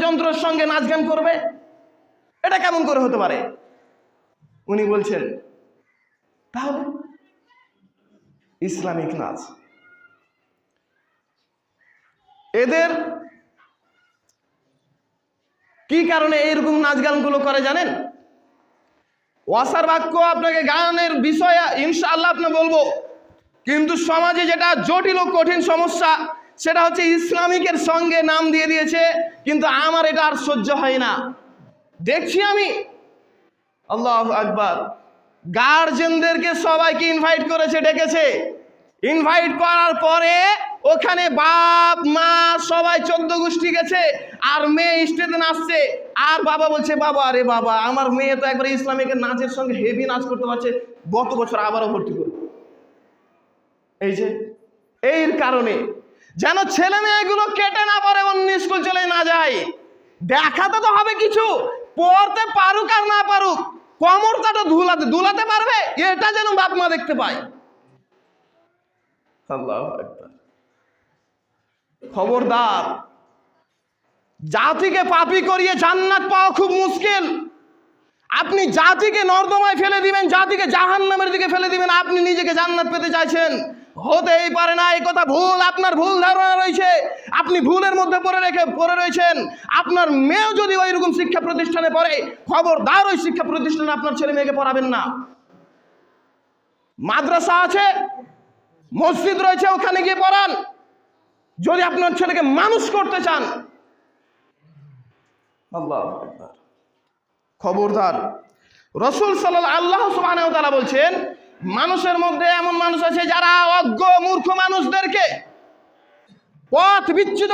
বাদ্যযন্ত্রের সঙ্গে নাচ গান করবে? এটা কেমন করে হতে পারে? উনি বলছেন তাহলে ইসলামিক নাচ। এদের কি কারণে এইরকম নাচ গানগুলো করে জানেন? ওয়াসার বাক্য আপনাকে গানের বিষয়ে ইনশাআল্লাহ আপনি বলব। কিন্তু সমাজে যেটা জটিল ও কঠিন সমস্যা সেটা হচ্ছে ইসলামিকের সঙ্গে নাম দিয়ে দিয়েছে, কিন্তু আমার এটা আর সহ্য হয় না। দেখছি আমি। আল্লাহ আকবার। গার্জেনদেরকে সবাইকে ইনভাইট করেছে, ডেকেছে। ইনভাইট করার পরে ওখানে বাপ, মা সবাই চোদ্দ গোষ্ঠী গেছে, আর মেয়ে স্টেজে নাচছে। আর বাবা বলছে, বাবা, আরে বাবা, আমার মেয়ে তো একবার ইসলামিকের নাচের সঙ্গে হেভি নাচ করতে পারছে, গত বছর আবারও ভর্তি করবে। এই যে, এর কারণে যেন ছেলে মেয়েগুলো কেটে না পারে অন্য স্কুল চলে না যায়। দেখাতে তো হবে কিছু, পড়তে পারুক আর না পারুক কমরটাটা ধুলাতে ধুলাতে পারবে? এটা যেন বাপ মা দেখতে পায়। খবরদার, জাতিকে পাপি করিয়ে জান্নাত পাওয়া খুব মুশকিল। আপনি জাতিকে নর্দমায় ফেলে দিবেন, জাতিকে জাহান নামের দিকে ফেলে দিবেন, আপনি নিজেকে জান্নাত পেতে চাইছেন। হতেই পারে না, এই কথা ভুল, আপনার ভুল ধারণা রয়েছে। আপনি ভুলের মধ্যে পড়ে রেখে পড়ে রয়েছেন। আপনার মেয়েও যদি ওই রকম শিক্ষা প্রতিষ্ঠানে পড়ে, খবরদার ওই শিক্ষা প্রতিষ্ঠানে আপনার ছেলে মেয়েকে পড়াবেন না। মাদ্রাসা আছে, মসজিদ রয়েছে, ওখানে গিয়ে পড়ান। যদি আপনার ছেলেকে মানুষ করতে চান। খবরদার। রসুল সাল্লাহ আল্লাহ সুবাহ বলছেন মানুষের মধ্যে এমন মানুষ আছে যারা অজ্ঞ মূর্খ মানুষদেরকে পথ বিচ্যুত